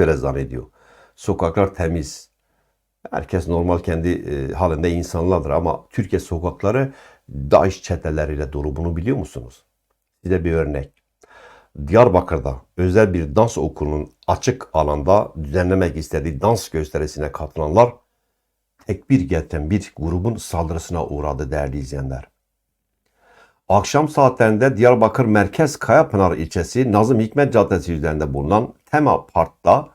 böyle zannediyor. Sokaklar temiz. Herkes normal kendi e, halinde insanlardır ama Türkiye sokakları DAEŞ çeteleriyle dolu. Bunu biliyor musunuz? Size bir örnek. Diyarbakır'da özel bir dans okulunun açık alanda düzenlemek istediği dans gösterisine katılanlar tekbir getiren bir grubun saldırısına uğradı değerli izleyenler. Akşam saatlerinde Diyarbakır Merkez Kayapınar ilçesi Nazım Hikmet Caddesi üzerinde bulunan Tema Park'ta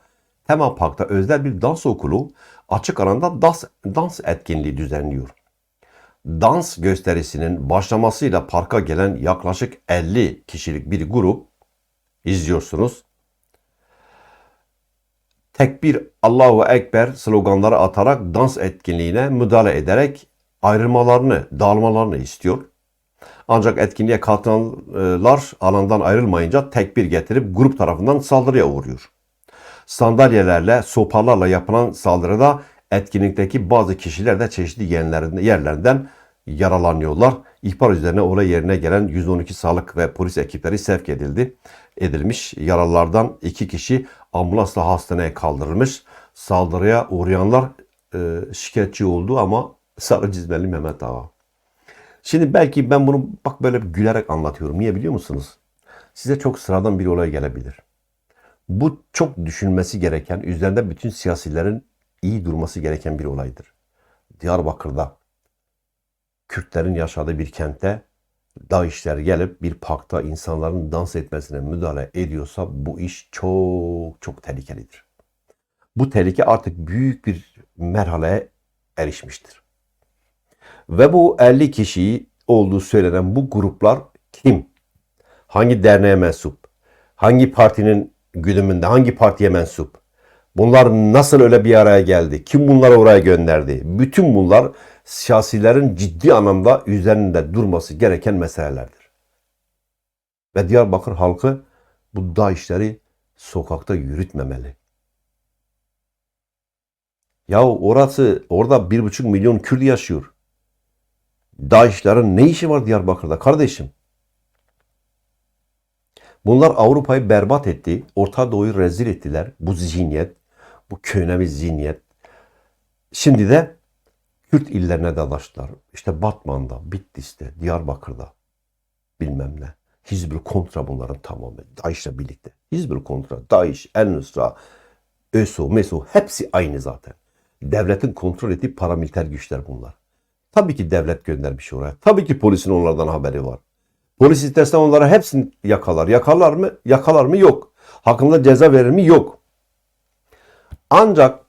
Tema Park'ta özel bir dans okulu açık alanda dans, dans etkinliği düzenliyor. Dans gösterisinin başlamasıyla parka gelen yaklaşık 50 kişilik bir grup izliyorsunuz. Tekbir Allahu Ekber sloganları atarak dans etkinliğine müdahale ederek ayrılmalarını, dağılmalarını istiyor. Ancak etkinliğe katılanlar alandan ayrılmayınca tekbir getirip grup tarafından saldırıya uğruyor. Sandalyelerle, sopalarla yapılan saldırıda etkinlikteki bazı kişiler de çeşitli yerlerinden, yaralanıyorlar. İhbar üzerine olay yerine gelen 112 sağlık ve polis ekipleri sevk edildi. Edilmiş yaralılardan iki kişi ambulansla hastaneye kaldırılmış. Saldırıya uğrayanlar e, şikayetçi oldu ama sarı cizmeli Mehmet Ağa. Şimdi belki ben bunu bak böyle gülerek anlatıyorum. Niye biliyor musunuz? Size çok sıradan bir olay gelebilir. Bu çok düşünmesi gereken, üzerinde bütün siyasilerin iyi durması gereken bir olaydır. Diyarbakır'da Kürtlerin yaşadığı bir kentte DAEŞ'ler gelip bir parkta insanların dans etmesine müdahale ediyorsa bu iş çok çok tehlikelidir. Bu tehlike artık büyük bir merhaleye erişmiştir. Ve bu 50 kişi olduğu söylenen bu gruplar kim? Hangi derneğe mensup? Hangi partinin güdümünde? Hangi partiye mensup? Bunlar nasıl öyle bir araya geldi? Kim bunları oraya gönderdi? Bütün bunlar siyasilerin ciddi anlamda üzerinde durması gereken meselelerdir. Ve Diyarbakır halkı bu da işleri sokakta yürütmemeli. Ya orası orada bir buçuk milyon Kürt yaşıyor. DAEŞ'lerin ne işi var Diyarbakır'da kardeşim? Bunlar Avrupa'yı berbat etti. Orta Doğu'yu rezil ettiler. Bu zihniyet, bu köhne zihniyet. Şimdi de Kürt illerine dalaştılar. İşte Batman'da, Bitlis'te, Diyarbakır'da bilmem ne. Hizbül kontra bunların tamamı. DAEŞ'le birlikte. Hizbül kontra, DAEŞ, El Nusra, ÖSO, MESO hepsi aynı zaten. Devletin kontrol ettiği paramiliter güçler bunlar. Tabii ki devlet göndermiş oraya. Tabii ki polisin onlardan haberi var. Polis istese onlara hepsini yakalar. Yakalar mı? Yakalar mı? Yok. Hakkında ceza verir mi? Yok. Ancak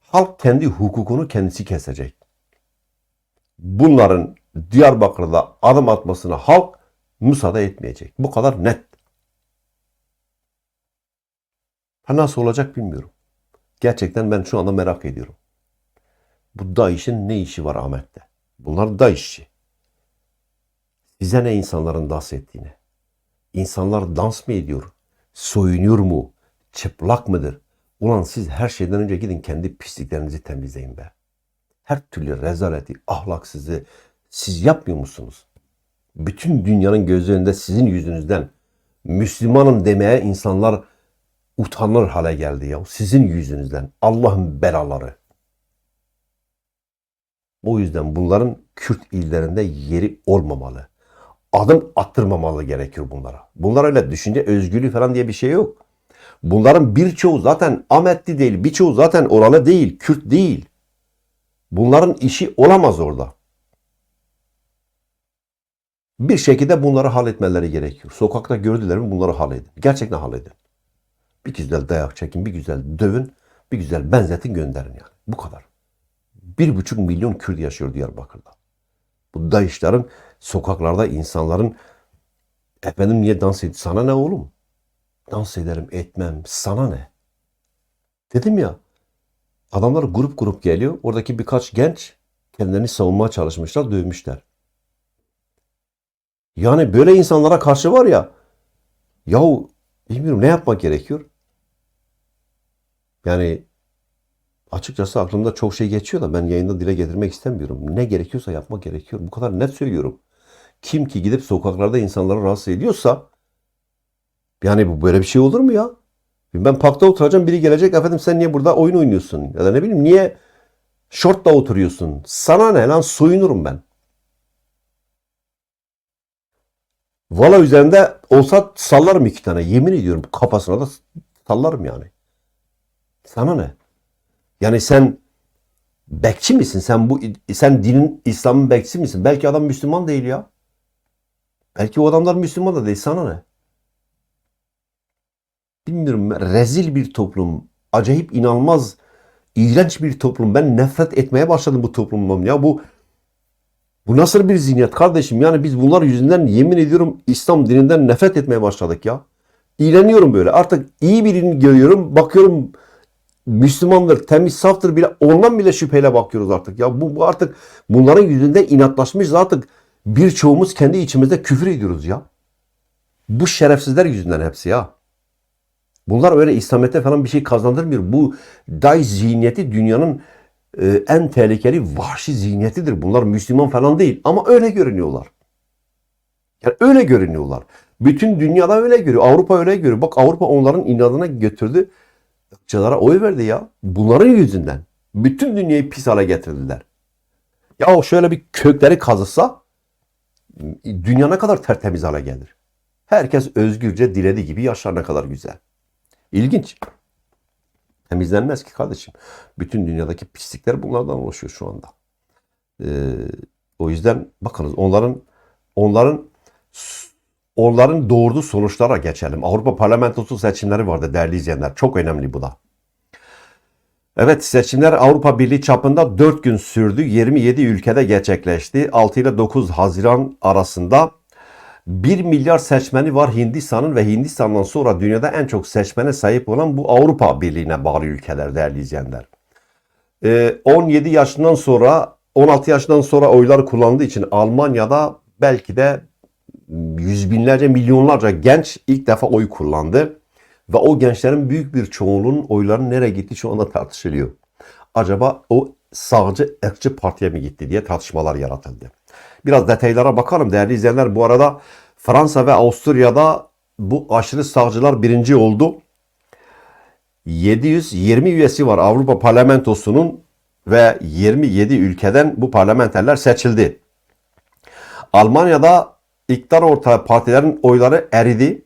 halk kendi hukukunu kendisi kesecek. Bunların Diyarbakır'da adım atmasına halk müsaade etmeyecek. Bu kadar net. Ha nasıl olacak bilmiyorum. Gerçekten ben şu anda merak ediyorum. Bu DAEŞ'in ne işi var Ahmet'te? Bunlar DAEŞ'çi. Size ne insanların dans ettiğini? İnsanlar dans mı ediyor? Soyunuyor mu? Çıplak mıdır? Ulan siz her şeyden önce gidin kendi pisliklerinizi temizleyin be. Her türlü rezaleti, ahlaksızı siz yapmıyor musunuz? Bütün dünyanın gözü önünde sizin yüzünüzden Müslümanım demeye insanlar utanır hale geldi ya. Sizin yüzünüzden. Allah'ın belaları. O yüzden bunların Kürt illerinde yeri olmamalı. Adım attırmamalı gerekiyor bunlara. Bunlar öyle düşünce özgürlüğü falan diye bir şey yok. Bunların birçoğu zaten Ahmetli değil, birçoğu zaten oralı değil, Kürt değil. Bunların işi olamaz orada. Bir şekilde bunları halletmeleri gerekiyor. Sokakta gördüler mi bunları halledin. Gerçekten halledin. Bir güzel dayak çekin, bir güzel dövün, bir güzel benzetin gönderin yani. Bu kadar. Bir buçuk milyon Kürt yaşıyor Diyarbakır'da. Bu dayışların sokaklarda insanların efendim niye dans ediyor? Sana ne oğlum? Dans ederim etmem. Sana ne? Dedim ya. Adamlar grup grup geliyor. Oradaki birkaç genç kendilerini savunmaya çalışmışlar, dövmüşler. Yani böyle insanlara karşı var ya yahu bilmiyorum ne yapmak gerekiyor? Yani açıkçası aklımda çok şey geçiyor da ben yayında dile getirmek istemiyorum. Ne gerekiyorsa yapmak gerekiyor. Bu kadar net söylüyorum. Kim ki gidip sokaklarda insanları rahatsız ediyorsa yani bu böyle bir şey olur mu ya? Ben parkta oturacağım biri gelecek efendim sen niye burada oyun oynuyorsun? Ya da ne bileyim niye şortla oturuyorsun? Sana ne lan soyunurum ben. Valla üzerinde olsa sallarım iki tane. Yemin ediyorum kafasına da sallarım yani. Sana ne? Yani sen bekçi misin? Sen bu sen dinin İslam'ın bekçisi misin? Belki adam Müslüman değil ya. Belki o adamlar Müslüman da değil. Sana ne? Bilmiyorum. Rezil bir toplum. Acayip inanılmaz iğrenç bir toplum. Ben nefret etmeye başladım bu toplumdan. Ya bu bu nasıl bir zihniyet kardeşim? Yani biz bunlar yüzünden yemin ediyorum İslam dininden nefret etmeye başladık ya. İğreniyorum böyle. Artık iyi birini görüyorum. Bakıyorum Müslümandır, temiz, saftır bile ondan bile şüpheyle bakıyoruz artık. Ya bu, bu artık bunların yüzünde inatlaşmış artık birçoğumuz kendi içimizde küfür ediyoruz ya. Bu şerefsizler yüzünden hepsi ya. Bunlar öyle İslamiyet'te falan bir şey kazandırmıyor. Bu day zihniyeti dünyanın e, en tehlikeli vahşi zihniyetidir. Bunlar Müslüman falan değil ama öyle görünüyorlar. Yani öyle görünüyorlar. Bütün dünyada öyle görüyor. Avrupa öyle görüyor. Bak Avrupa onların inadına götürdü. Irkçılara oy verdi ya. Bunların yüzünden. Bütün dünyayı pis hale getirdiler. Ya şöyle bir kökleri kazısa dünya ne kadar tertemiz hale gelir. Herkes özgürce dilediği gibi yaşar ne kadar güzel. İlginç. Temizlenmez ki kardeşim. Bütün dünyadaki pislikler bunlardan oluşuyor şu anda. Ee, o yüzden bakınız onların onların onların doğurduğu sonuçlara geçelim. Avrupa Parlamentosu seçimleri vardı değerli izleyenler. Çok önemli bu da. Evet seçimler Avrupa Birliği çapında 4 gün sürdü. 27 ülkede gerçekleşti. 6 ile 9 Haziran arasında 1 milyar seçmeni var Hindistan'ın ve Hindistan'dan sonra dünyada en çok seçmene sahip olan bu Avrupa Birliği'ne bağlı ülkeler değerli izleyenler. Ee, 17 yaşından sonra 16 yaşından sonra oylar kullandığı için Almanya'da belki de yüz binlerce milyonlarca genç ilk defa oy kullandı. Ve o gençlerin büyük bir çoğunluğunun oylarının nereye gitti şu anda tartışılıyor. Acaba o sağcı ırkçı partiye mi gitti diye tartışmalar yaratıldı. Biraz detaylara bakalım değerli izleyenler. Bu arada Fransa ve Avusturya'da bu aşırı sağcılar birinci oldu. 720 üyesi var Avrupa Parlamentosu'nun ve 27 ülkeden bu parlamenterler seçildi. Almanya'da iktidar ortağı partilerin oyları eridi.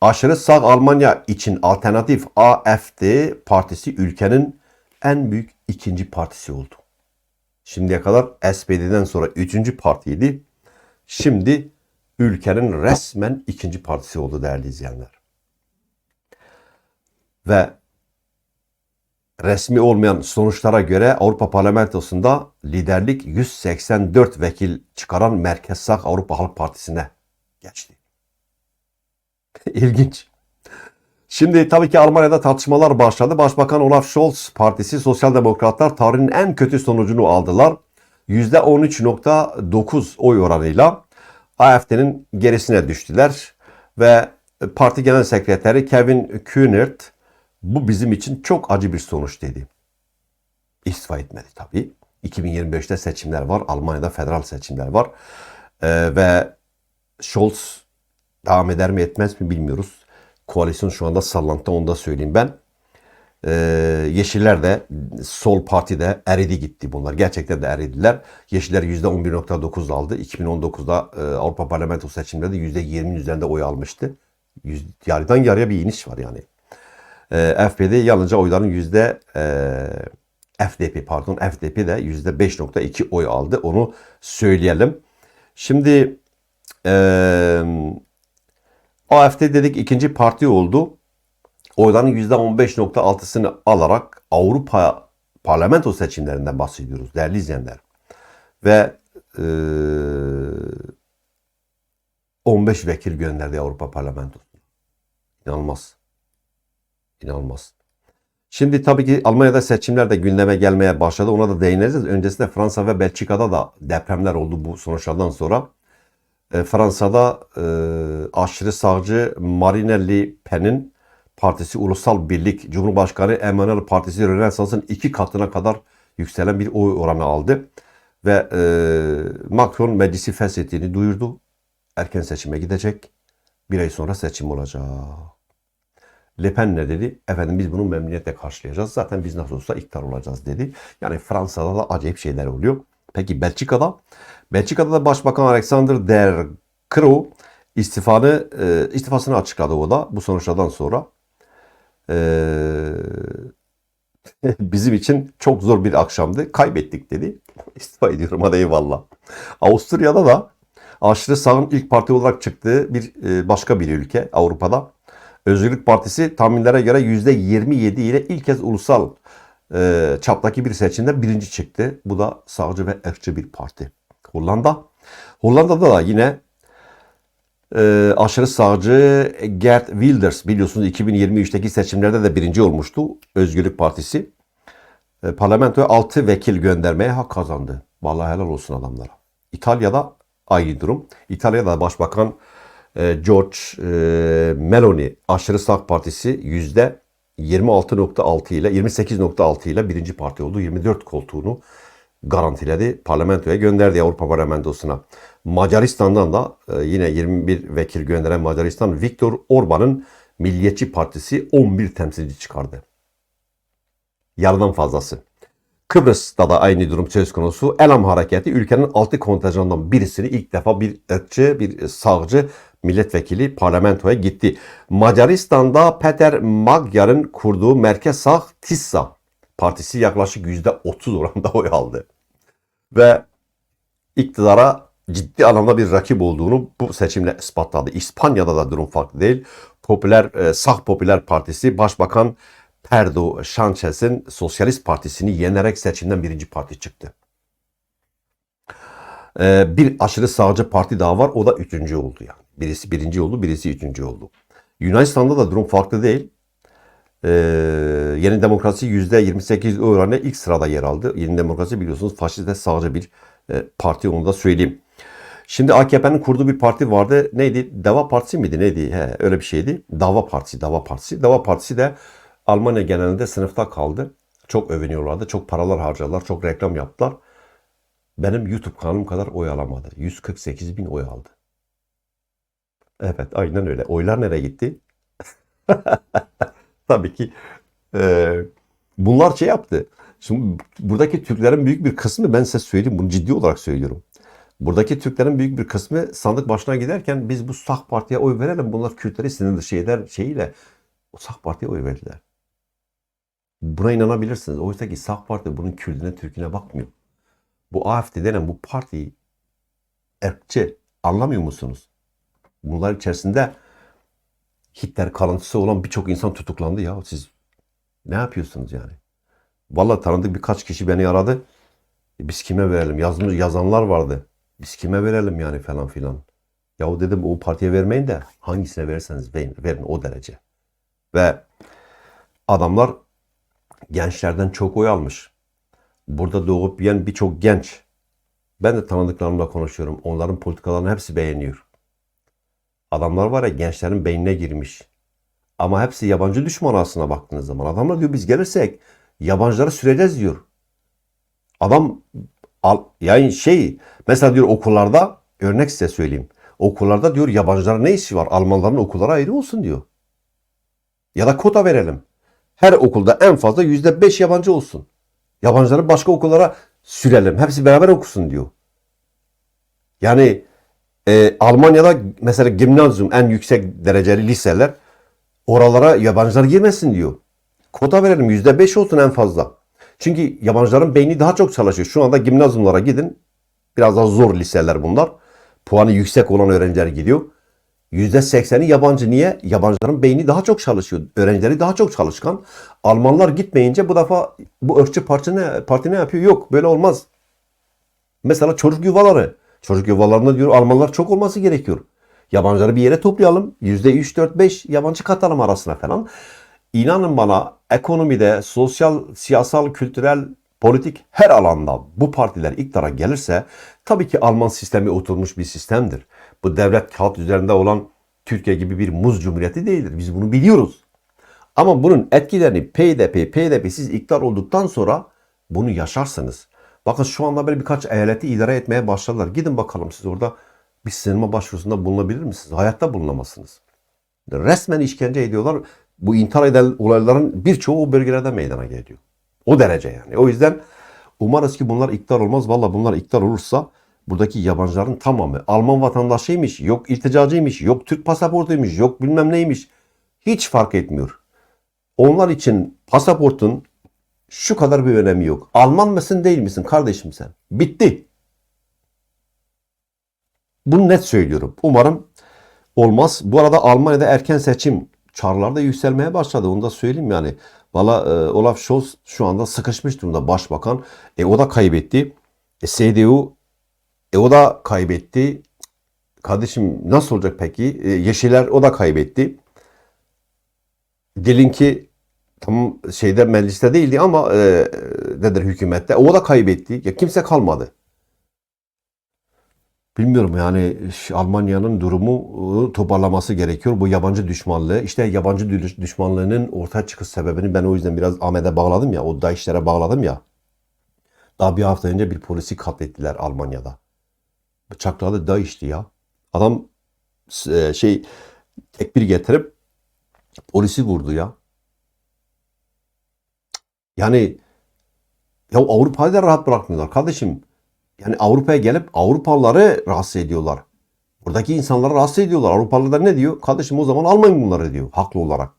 Aşırı sağ Almanya için alternatif AFD partisi ülkenin en büyük ikinci partisi oldu. Şimdiye kadar SPD'den sonra üçüncü partiydi. Şimdi ülkenin resmen ikinci partisi oldu değerli izleyenler. Ve resmi olmayan sonuçlara göre Avrupa Parlamentosu'nda liderlik 184 vekil çıkaran Merkez Sağ Avrupa Halk Partisi'ne geçti. İlginç. Şimdi tabii ki Almanya'da tartışmalar başladı. Başbakan Olaf Scholz partisi Sosyal Demokratlar tarihin en kötü sonucunu aldılar. %13.9 oy oranıyla AFD'nin gerisine düştüler ve parti genel sekreteri Kevin Kühnert bu bizim için çok acı bir sonuç dedi. İstifa etmedi tabii. 2025'te seçimler var. Almanya'da federal seçimler var. Ee, ve Scholz devam eder mi etmez mi bilmiyoruz. Koalisyon şu anda sallantıda onu da söyleyeyim ben. Ee, Yeşiller de sol partide eridi gitti bunlar. Gerçekten de eridiler. Yeşiller %11.9 aldı. 2019'da e, Avrupa Parlamento seçimlerinde %20'nin üzerinde oy almıştı. Yüz, yarıdan yarıya bir iniş var yani. Ee, FPD yalnızca oyların yüzde e, FDP pardon FDP de yüzde 5.2 oy aldı. Onu söyleyelim. Şimdi eee AFD dedik ikinci parti oldu. Oyların %15.6'sını alarak Avrupa parlamento seçimlerinden bahsediyoruz değerli izleyenler. Ve e, 15 vekil gönderdi Avrupa parlamentosu. İnanılmaz. İnanılmaz. Şimdi tabii ki Almanya'da seçimler de gündeme gelmeye başladı. Ona da değiniriz. Öncesinde Fransa ve Belçika'da da depremler oldu bu sonuçlardan sonra. E, Fransa'da e, aşırı sağcı Marine Le Pen'in partisi Ulusal Birlik Cumhurbaşkanı Emmanuel Partisi Rönesans'ın iki katına kadar yükselen bir oy oranı aldı. Ve e, Macron meclisi feshettiğini duyurdu. Erken seçime gidecek. Bir ay sonra seçim olacak. Le Pen ne dedi? Efendim biz bunu memnuniyetle karşılayacağız. Zaten biz nasıl olsa iktidar olacağız dedi. Yani Fransa'da da acayip şeyler oluyor. Peki Belçika'da? Belçika'da da Başbakan Alexander Der Croo istifanı, e, istifasını açıkladı o da bu sonuçlardan sonra. Eee bizim için çok zor bir akşamdı. Kaybettik dedi. İstifa ediyorum hadi eyvallah. Avusturya'da da aşırı sağın ilk parti olarak çıktığı bir e, başka bir ülke Avrupa'da. Özgürlük Partisi tahminlere göre %27 ile ilk kez ulusal e, çaptaki bir seçimde birinci çıktı. Bu da sağcı ve ırkçı bir parti. Hollanda. Hollanda'da da yine e, aşırı sağcı Gert Wilders biliyorsunuz 2023'teki seçimlerde de birinci olmuştu Özgürlük Partisi. E, parlamentoya 6 vekil göndermeye hak kazandı. Vallahi helal olsun adamlara. İtalya'da aynı durum. İtalya'da da Başbakan George e, Meloni aşırı sağ partisi yüzde 26.6 ile 28.6 ile birinci parti oldu. 24 koltuğunu garantiledi. Parlamentoya gönderdi Avrupa Parlamentosu'na. Macaristan'dan da e, yine 21 vekil gönderen Macaristan Viktor Orban'ın Milliyetçi Partisi 11 temsilci çıkardı. Yarıdan fazlası. Kıbrıs'ta da aynı durum söz konusu. Elam Hareketi ülkenin altı kontenjanından birisini ilk defa bir ırkçı, bir sağcı milletvekili parlamentoya gitti. Macaristan'da Peter Magyar'ın kurduğu merkez sağ Tissa partisi yaklaşık %30 oranda oy aldı. Ve iktidara ciddi anlamda bir rakip olduğunu bu seçimle ispatladı. İspanya'da da durum farklı değil. Popüler e, Sağ Popüler Partisi Başbakan Pedro Sanchez'in Sosyalist Partisi'ni yenerek seçimden birinci parti çıktı. E, bir aşırı sağcı parti daha var. O da üçüncü oldu yani. Birisi birinci oldu, birisi üçüncü oldu. Yunanistan'da da durum farklı değil. Ee, Yeni Demokrasi %28 oranıyla ilk sırada yer aldı. Yeni Demokrasi biliyorsunuz faşist ve sağcı bir e, parti onu da söyleyeyim. Şimdi AKP'nin kurduğu bir parti vardı. Neydi? Dava Partisi miydi? Neydi? He, öyle bir şeydi. Dava Partisi, Dava Partisi. Dava Partisi de Almanya genelinde sınıfta kaldı. Çok övünüyorlardı. Çok paralar harcadılar. Çok reklam yaptılar. Benim YouTube kanalım kadar oy alamadı. 148 bin oy aldı. Evet aynen öyle. Oylar nereye gitti? Tabii ki e, bunlar şey yaptı. Şimdi buradaki Türklerin büyük bir kısmı ben size söyleyeyim bunu ciddi olarak söylüyorum. Buradaki Türklerin büyük bir kısmı sandık başına giderken biz bu sağ partiye oy verelim. Bunlar Kürtleri sinir dışı eder şeyiyle o sağ partiye oy verdiler. Buna inanabilirsiniz. Oysa ki sağ parti bunun Kürdüne, Türküne bakmıyor. Bu AFD denen bu parti ırkçı. Anlamıyor musunuz? Bunlar içerisinde Hitler kalıntısı olan birçok insan tutuklandı ya. Siz ne yapıyorsunuz yani? Vallahi tanıdık birkaç kişi beni aradı. E biz kime verelim? Yazmış, yazanlar vardı. Biz kime verelim yani falan filan. Yahu dedim o partiye vermeyin de hangisine verirseniz verin, verin o derece. Ve adamlar gençlerden çok oy almış. Burada doğup yiyen birçok genç. Ben de tanıdıklarımla konuşuyorum. Onların politikalarını hepsi beğeniyor. Adamlar var ya gençlerin beynine girmiş. Ama hepsi yabancı düşman aslına baktığınız zaman. Adamlar diyor biz gelirsek yabancıları süreceğiz diyor. Adam al, yani şey mesela diyor okullarda örnek size söyleyeyim. Okullarda diyor yabancılara ne işi var? Almanların okulları ayrı olsun diyor. Ya da kota verelim. Her okulda en fazla yüzde beş yabancı olsun. Yabancıları başka okullara sürelim. Hepsi beraber okusun diyor. Yani e, Almanya'da mesela gimnazyum en yüksek dereceli liseler oralara yabancılar girmesin diyor. Kota verelim yüzde beş olsun en fazla. Çünkü yabancıların beyni daha çok çalışıyor. Şu anda gimnazyumlara gidin. Biraz daha zor liseler bunlar. Puanı yüksek olan öğrenciler gidiyor. Yüzde sekseni yabancı. Niye? Yabancıların beyni daha çok çalışıyor. Öğrencileri daha çok çalışkan. Almanlar gitmeyince bu defa bu ırkçı parti ne, parti ne yapıyor? Yok böyle olmaz. Mesela çocuk yuvaları. Çocuk yuvalarında diyor Almanlar çok olması gerekiyor. Yabancıları bir yere toplayalım. Yüzde 3, 4, 5 yabancı katalım arasına falan. İnanın bana ekonomide, sosyal, siyasal, kültürel, politik her alanda bu partiler iktidara gelirse tabii ki Alman sistemi oturmuş bir sistemdir. Bu devlet kağıt üzerinde olan Türkiye gibi bir muz cumhuriyeti değildir. Biz bunu biliyoruz. Ama bunun etkilerini PDP, PDP siz iktidar olduktan sonra bunu yaşarsınız. Bakın şu anda böyle birkaç eyaleti idare etmeye başladılar. Gidin bakalım siz orada bir sinema başvurusunda bulunabilir misiniz? Hayatta bulunamazsınız. Resmen işkence ediyorlar. bu intihar eden olayların birçoğu o bölgelerde meydana geliyor. O derece yani. O yüzden umarız ki bunlar iptal olmaz. Valla bunlar iptal olursa buradaki yabancıların tamamı Alman vatandaşıymış, yok irticacıymış, yok Türk pasaportuymuş, yok bilmem neymiş. Hiç fark etmiyor. Onlar için pasaportun şu kadar bir önemi yok. Alman mısın değil misin kardeşim sen? Bitti. Bunu net söylüyorum. Umarım olmaz. Bu arada Almanya'da erken seçim çağrıları da yükselmeye başladı. Onu da söyleyeyim yani. Valla e, Olaf Scholz şu anda sıkışmış durumda başbakan. E o da kaybetti. E, CDU e o da kaybetti. Kardeşim nasıl olacak peki? E, Yeşiller o da kaybetti. Dilinki tam şeyde mecliste değildi ama e, nedir hükümette. O da kaybetti. Ya kimse kalmadı. Bilmiyorum yani Almanya'nın durumu e, toparlaması gerekiyor. Bu yabancı düşmanlığı. İşte yabancı dü- düşmanlığının ortaya çıkış sebebini ben o yüzden biraz Ahmet'e bağladım ya. O DAEŞ'lere bağladım ya. Daha bir hafta önce bir polisi katlettiler Almanya'da. Bıçakladı DAEŞ'ti ya. Adam e, şey tekbir getirip polisi vurdu ya. Yani ya Avrupa'yı da rahat bırakmıyorlar kardeşim. Yani Avrupa'ya gelip Avrupalıları rahatsız ediyorlar. Buradaki insanları rahatsız ediyorlar. Avrupalılar da ne diyor? Kardeşim o zaman almayın bunları diyor haklı olarak.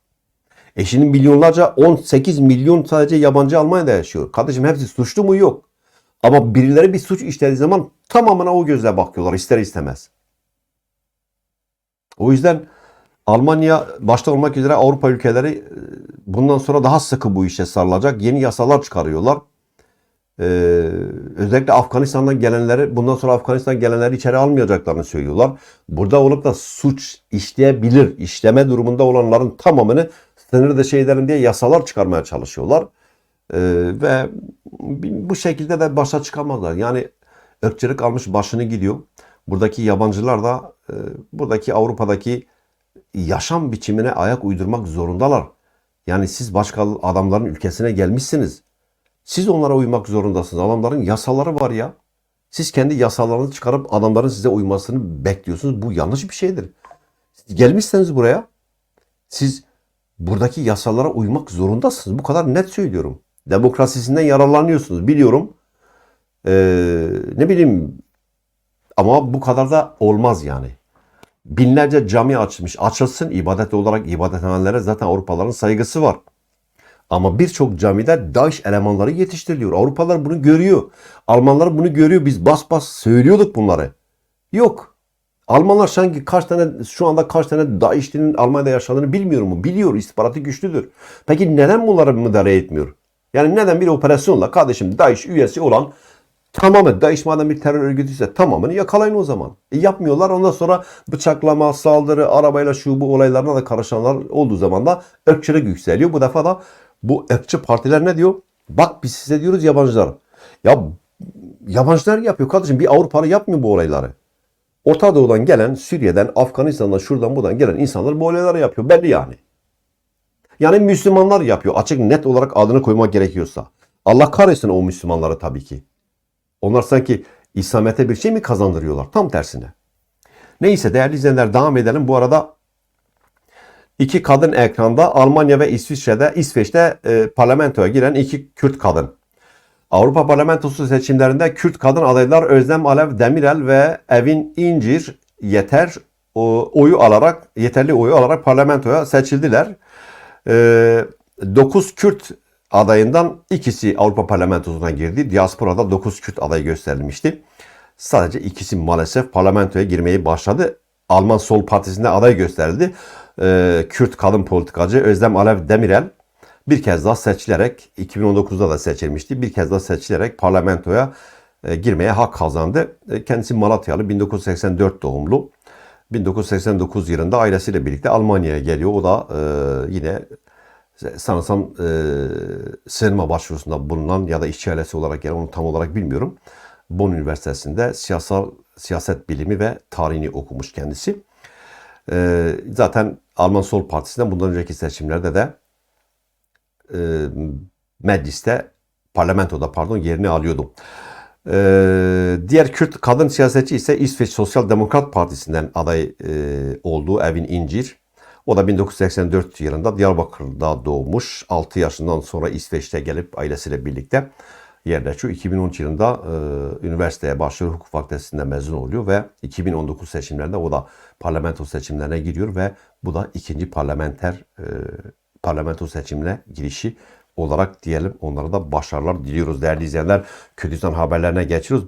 E şimdi milyonlarca 18 milyon sadece yabancı Almanya'da yaşıyor. Kardeşim hepsi suçlu mu? Yok. Ama birileri bir suç işlediği zaman tamamına o gözle bakıyorlar ister istemez. O yüzden Almanya başta olmak üzere Avrupa ülkeleri e, bundan sonra daha sıkı bu işe sarılacak. Yeni yasalar çıkarıyorlar. Ee, özellikle Afganistan'dan gelenleri bundan sonra Afganistan gelenleri içeri almayacaklarını söylüyorlar. Burada olup da suç işleyebilir, işleme durumunda olanların tamamını sınır dışı edelim diye yasalar çıkarmaya çalışıyorlar. Ee, ve bu şekilde de başa çıkamazlar. Yani ırkçılık almış başını gidiyor. Buradaki yabancılar da e, buradaki Avrupa'daki yaşam biçimine ayak uydurmak zorundalar. Yani siz başka adamların ülkesine gelmişsiniz. Siz onlara uymak zorundasınız. Adamların yasaları var ya. Siz kendi yasalarınızı çıkarıp adamların size uymasını bekliyorsunuz. Bu yanlış bir şeydir. Siz gelmişseniz buraya siz buradaki yasalara uymak zorundasınız. Bu kadar net söylüyorum. Demokrasisinden yararlanıyorsunuz. Biliyorum. Ee, ne bileyim ama bu kadar da olmaz yani. Binlerce cami açılmış. Açılsın ibadet olarak ibadethanelere zaten Avrupalıların saygısı var. Ama birçok camide DAEŞ elemanları yetiştiriliyor. Avrupalılar bunu görüyor. Almanlar bunu görüyor. Biz bas bas söylüyorduk bunları. Yok. Almanlar sanki kaç tane şu anda kaç tane DAEŞ'linin Almanya'da yaşadığını bilmiyor mu? Biliyor. İstihbaratı güçlüdür. Peki neden bunları müdahale etmiyor? Yani neden bir operasyonla kardeşim DAEŞ üyesi olan tamamı DAEŞ madem bir terör örgütüyse tamamını yakalayın o zaman. E yapmıyorlar. Ondan sonra bıçaklama, saldırı, arabayla şu bu olaylarına da karışanlar olduğu zaman da ırkçılık yükseliyor. Bu defa da bu ırkçı partiler ne diyor? Bak biz size diyoruz yabancılar. Ya yabancılar yapıyor kardeşim. Bir Avrupalı yapmıyor bu olayları. Orta Doğu'dan gelen, Suriye'den, Afganistan'dan, şuradan buradan gelen insanlar bu olayları yapıyor. Belli yani. Yani Müslümanlar yapıyor. Açık net olarak adını koymak gerekiyorsa. Allah kahretsin o Müslümanları tabii ki. Onlar sanki İslamiyet'e bir şey mi kazandırıyorlar? Tam tersine. Neyse değerli izleyenler devam edelim. Bu arada iki kadın ekranda Almanya ve İsviçre'de, İsveç'te e, parlamentoya giren iki Kürt kadın. Avrupa Parlamentosu seçimlerinde Kürt kadın adaylar Özlem Alev Demirel ve Evin İncir yeter oyu alarak yeterli oyu alarak parlamentoya seçildiler. E, 9 Kürt adayından ikisi Avrupa Parlamentosu'na girdi. Diasporada 9 Kürt aday gösterilmişti. Sadece ikisi maalesef parlamentoya girmeyi başladı. Alman Sol Partisi'nde aday gösterildi. Ee, Kürt kadın politikacı Özlem Alev Demirel bir kez daha seçilerek 2019'da da seçilmişti. Bir kez daha seçilerek parlamentoya e, girmeye hak kazandı. E, kendisi Malatyalı 1984 doğumlu. 1989 yılında ailesiyle birlikte Almanya'ya geliyor. O da e, yine sanırsam e, sığınma başvurusunda bulunan ya da işçi ailesi olarak gelen onu tam olarak bilmiyorum. Bonn Üniversitesi'nde siyasal siyaset bilimi ve tarihini okumuş kendisi. E, zaten Alman Sol Partisi'nden bundan önceki seçimlerde de e, mecliste, parlamentoda pardon yerini alıyordu. E, diğer Kürt kadın siyasetçi ise İsveç Sosyal Demokrat Partisi'nden aday e, olduğu Evin İncir. O da 1984 yılında Diyarbakır'da doğmuş. 6 yaşından sonra İsveç'te gelip ailesiyle birlikte yerleşiyor. 2013 yılında e, üniversiteye başlıyor. Hukuk fakültesinden mezun oluyor ve 2019 seçimlerinde o da parlamento seçimlerine giriyor ve bu da ikinci parlamenter e, parlamento seçimine girişi olarak diyelim. Onlara da başarılar diliyoruz değerli izleyenler. Kürdistan haberlerine geçiyoruz. Ben